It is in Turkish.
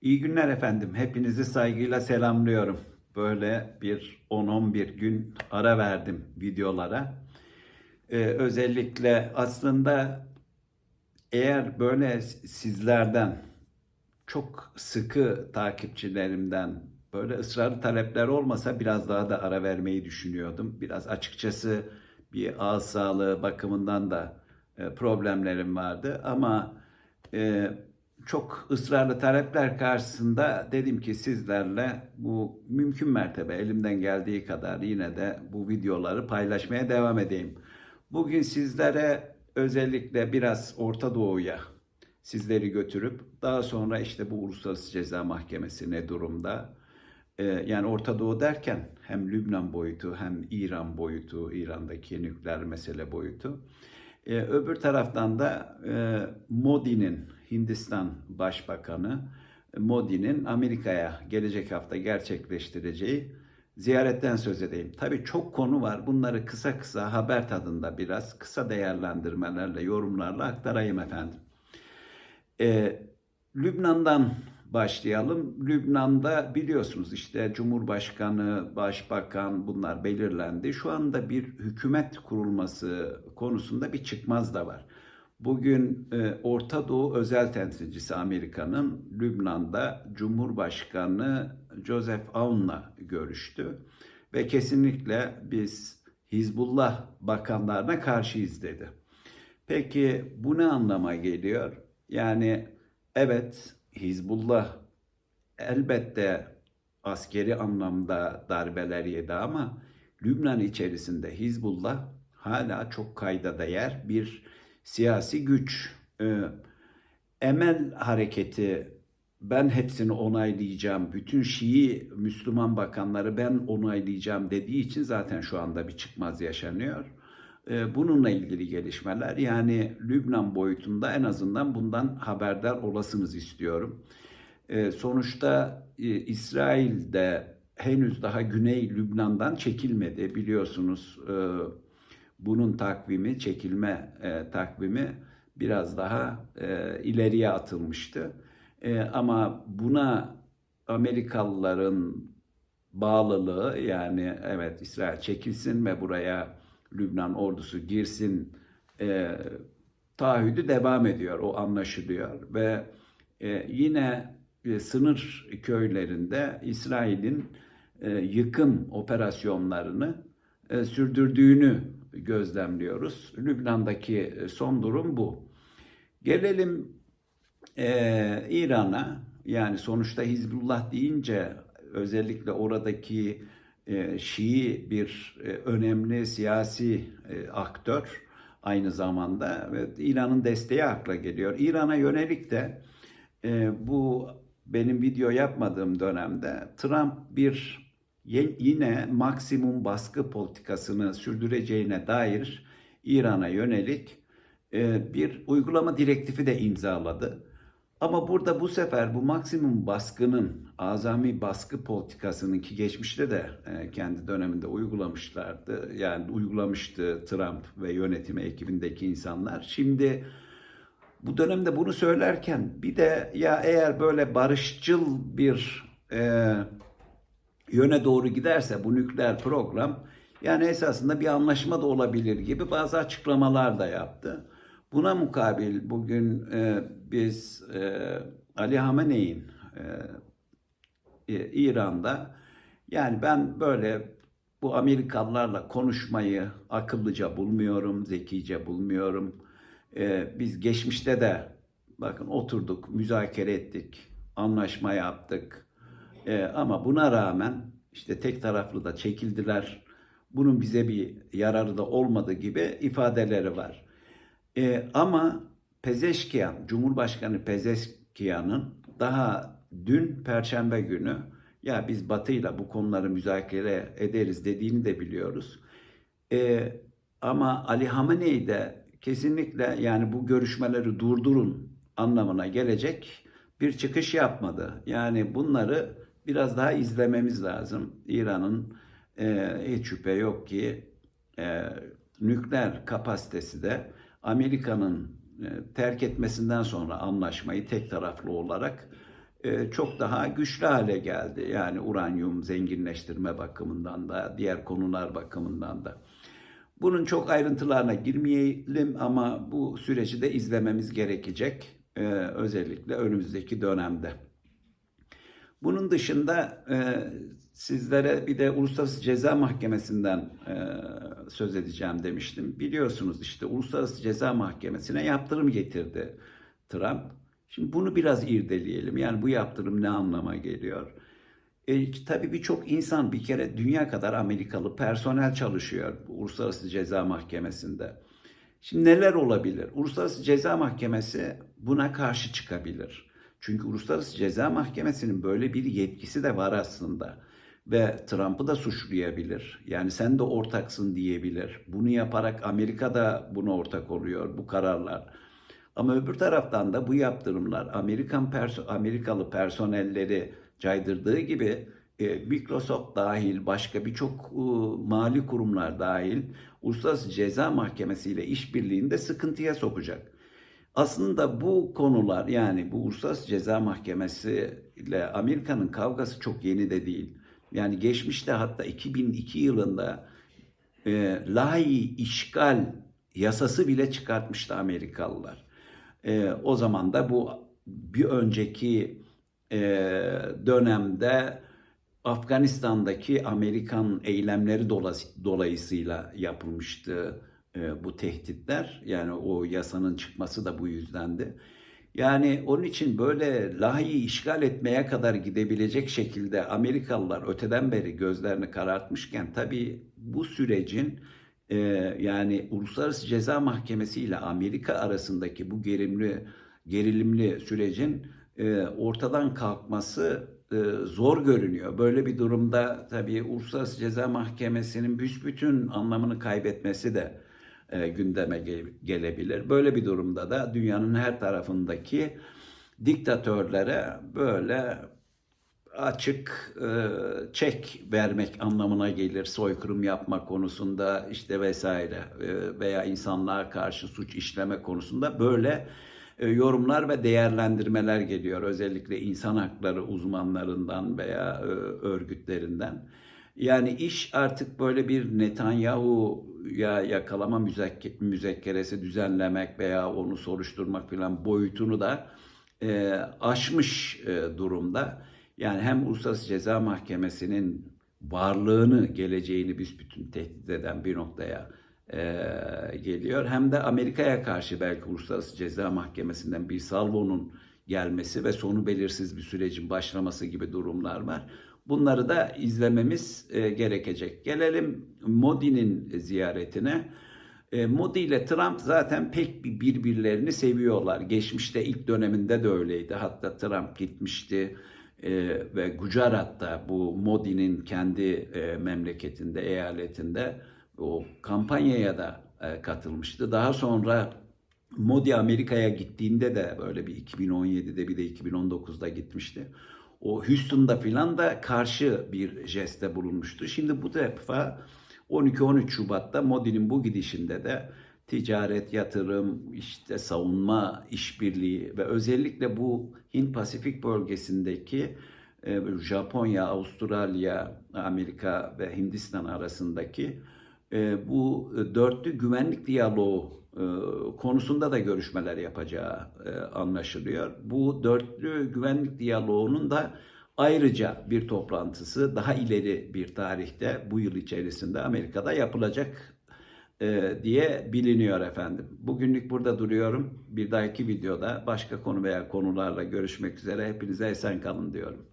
İyi günler efendim. Hepinizi saygıyla selamlıyorum. Böyle bir 10-11 gün ara verdim videolara. Ee, özellikle aslında eğer böyle sizlerden çok sıkı takipçilerimden böyle ısrarlı talepler olmasa biraz daha da ara vermeyi düşünüyordum. Biraz açıkçası bir ağız sağlığı bakımından da e, problemlerim vardı ama e, çok ısrarlı talepler karşısında dedim ki sizlerle bu mümkün mertebe elimden geldiği kadar yine de bu videoları paylaşmaya devam edeyim. Bugün sizlere özellikle biraz Orta Doğu'ya sizleri götürüp daha sonra işte bu Uluslararası Ceza Mahkemesi ne durumda? Ee, yani Orta Doğu derken hem Lübnan boyutu hem İran boyutu, İran'daki nükleer mesele boyutu. Ee, öbür taraftan da e, Modi'nin Hindistan Başbakanı Modi'nin Amerika'ya gelecek hafta gerçekleştireceği ziyaretten söz edeyim. Tabii çok konu var. Bunları kısa kısa haber tadında biraz kısa değerlendirmelerle, yorumlarla aktarayım efendim. Ee, Lübnan'dan başlayalım. Lübnan'da biliyorsunuz işte Cumhurbaşkanı, Başbakan bunlar belirlendi. Şu anda bir hükümet kurulması konusunda bir çıkmaz da var. Bugün e, Orta Doğu özel temsilcisi Amerika'nın Lübnan'da Cumhurbaşkanı Joseph Aoun'la görüştü ve kesinlikle biz Hizbullah bakanlarına karşıyız dedi. Peki bu ne anlama geliyor? Yani evet Hizbullah elbette askeri anlamda darbeler yedi ama Lübnan içerisinde Hizbullah hala çok kayda değer bir siyasi güç. Ee, Emel hareketi ben hepsini onaylayacağım, bütün Şii Müslüman bakanları ben onaylayacağım dediği için zaten şu anda bir çıkmaz yaşanıyor. Ee, Bununla ilgili gelişmeler yani Lübnan boyutunda en azından bundan haberdar olasınız istiyorum. Ee, Sonuçta e, İsrail de henüz daha Güney Lübnan'dan çekilmedi biliyorsunuz. e, Bunun takvimi, çekilme e, takvimi biraz daha e, ileriye atılmıştı. Ama buna Amerikalıların bağlılığı yani evet İsrail çekilsin ve buraya Lübnan ordusu girsin e, taahhüdü devam ediyor. O anlaşılıyor ve e, yine e, sınır köylerinde İsrail'in e, yıkım operasyonlarını e, sürdürdüğünü gözlemliyoruz. Lübnan'daki e, son durum bu. Gelelim e, İran'a. Yani sonuçta Hizbullah deyince özellikle oradaki Şii bir e, önemli siyasi e, aktör aynı zamanda ve İran'ın desteği akla geliyor. İran'a yönelik de e, bu benim video yapmadığım dönemde Trump bir yine maksimum baskı politikasını sürdüreceğine dair İran'a yönelik e, bir uygulama direktifi de imzaladı. Ama burada bu sefer bu maksimum baskının, azami baskı politikasının ki geçmişte de e, kendi döneminde uygulamışlardı. Yani uygulamıştı Trump ve yönetimi ekibindeki insanlar. Şimdi bu dönemde bunu söylerken bir de ya eğer böyle barışçıl bir e, yöne doğru giderse bu nükleer program yani esasında bir anlaşma da olabilir gibi bazı açıklamalar da yaptı. Buna mukabil bugün e, biz e, Ali Hamene'in e, e, İran'da yani ben böyle bu Amerikalılarla konuşmayı akıllıca bulmuyorum, zekice bulmuyorum. E, biz geçmişte de bakın oturduk, müzakere ettik, anlaşma yaptık. E, ama buna rağmen işte tek taraflı da çekildiler. Bunun bize bir yararı da olmadı gibi ifadeleri var. E, ama Pezeşkiyan, Cumhurbaşkanı Pezeşkiyan'ın daha dün Perşembe günü ya biz Batı'yla bu konuları müzakere ederiz dediğini de biliyoruz. E, ama Ali Hamenei de kesinlikle yani bu görüşmeleri durdurun anlamına gelecek bir çıkış yapmadı. Yani bunları biraz daha izlememiz lazım. İran'ın e, hiç şüphe yok ki e, nükleer kapasitesi de Amerika'nın e, terk etmesinden sonra anlaşmayı tek taraflı olarak e, çok daha güçlü hale geldi. Yani uranyum zenginleştirme bakımından da, diğer konular bakımından da. Bunun çok ayrıntılarına girmeyelim ama bu süreci de izlememiz gerekecek. e, özellikle önümüzdeki dönemde. Bunun dışında e, sizlere bir de Uluslararası Ceza Mahkemesi'nden e, söz edeceğim demiştim. Biliyorsunuz işte Uluslararası Ceza Mahkemesi'ne yaptırım getirdi Trump. Şimdi bunu biraz irdeleyelim. Yani bu yaptırım ne anlama geliyor? E, tabii birçok insan bir kere dünya kadar Amerikalı personel çalışıyor Uluslararası Ceza Mahkemesi'nde. Şimdi neler olabilir? Uluslararası Ceza Mahkemesi buna karşı çıkabilir. Çünkü Uluslararası Ceza Mahkemesi'nin böyle bir yetkisi de var aslında. Ve Trump'ı da suçlayabilir. Yani sen de ortaksın diyebilir. Bunu yaparak Amerika da buna ortak oluyor bu kararlar. Ama öbür taraftan da bu yaptırımlar Amerikan perso Amerikalı personelleri caydırdığı gibi e, Microsoft dahil başka birçok mali kurumlar dahil Uluslararası Ceza Mahkemesi ile işbirliğini de sıkıntıya sokacak. Aslında bu konular yani bu Uluslararası Ceza Mahkemesi ile Amerika'nın kavgası çok yeni de değil. Yani geçmişte hatta 2002 yılında e, lahi işgal yasası bile çıkartmıştı Amerikalılar. E, o zaman da bu bir önceki e, dönemde Afganistan'daki Amerikan eylemleri dolayısıyla yapılmıştı e, bu tehditler. Yani o yasanın çıkması da bu yüzdendi. Yani onun için böyle Lahey'i işgal etmeye kadar gidebilecek şekilde Amerikalılar öteden beri gözlerini karartmışken tabii bu sürecin e, yani Uluslararası Ceza Mahkemesi ile Amerika arasındaki bu gerilimli gerilimli sürecin e, ortadan kalkması e, zor görünüyor. Böyle bir durumda tabii Uluslararası Ceza Mahkemesi'nin büsbütün anlamını kaybetmesi de e, gündeme ge- gelebilir. Böyle bir durumda da dünyanın her tarafındaki diktatörlere böyle açık e, çek vermek anlamına gelir. Soykırım yapma konusunda işte vesaire e, veya insanlığa karşı suç işleme konusunda böyle e, yorumlar ve değerlendirmeler geliyor. Özellikle insan hakları uzmanlarından veya e, örgütlerinden. Yani iş artık böyle bir Netanyahu'ya yakalama müzekke- müzekkeresi düzenlemek veya onu soruşturmak falan boyutunu da e, aşmış e, durumda. Yani hem Uluslararası Ceza Mahkemesi'nin varlığını, geleceğini büsbütün tehdit eden bir noktaya e, geliyor. Hem de Amerika'ya karşı belki Uluslararası Ceza Mahkemesi'nden bir salvonun gelmesi ve sonu belirsiz bir sürecin başlaması gibi durumlar var. Bunları da izlememiz e, gerekecek. Gelelim Modi'nin ziyaretine. E, Modi ile Trump zaten pek bir birbirlerini seviyorlar. Geçmişte ilk döneminde de öyleydi. Hatta Trump gitmişti e, ve Gujarat'ta bu Modi'nin kendi memleketinde, eyaletinde o kampanyaya da katılmıştı. Daha sonra Modi Amerika'ya gittiğinde de böyle bir 2017'de bir de 2019'da gitmişti. O Houston'da filan da karşı bir jeste bulunmuştu. Şimdi bu defa 12-13 Şubat'ta Modi'nin bu gidişinde de ticaret, yatırım, işte savunma işbirliği ve özellikle bu Hint Pasifik bölgesindeki e, Japonya, Avustralya, Amerika ve Hindistan arasındaki e, bu dörtlü güvenlik diyaloğu konusunda da görüşmeler yapacağı e, anlaşılıyor. Bu dörtlü güvenlik diyaloğunun da ayrıca bir toplantısı daha ileri bir tarihte bu yıl içerisinde Amerika'da yapılacak e, diye biliniyor efendim. Bugünlük burada duruyorum. Bir dahaki videoda başka konu veya konularla görüşmek üzere. Hepinize esen kalın diyorum.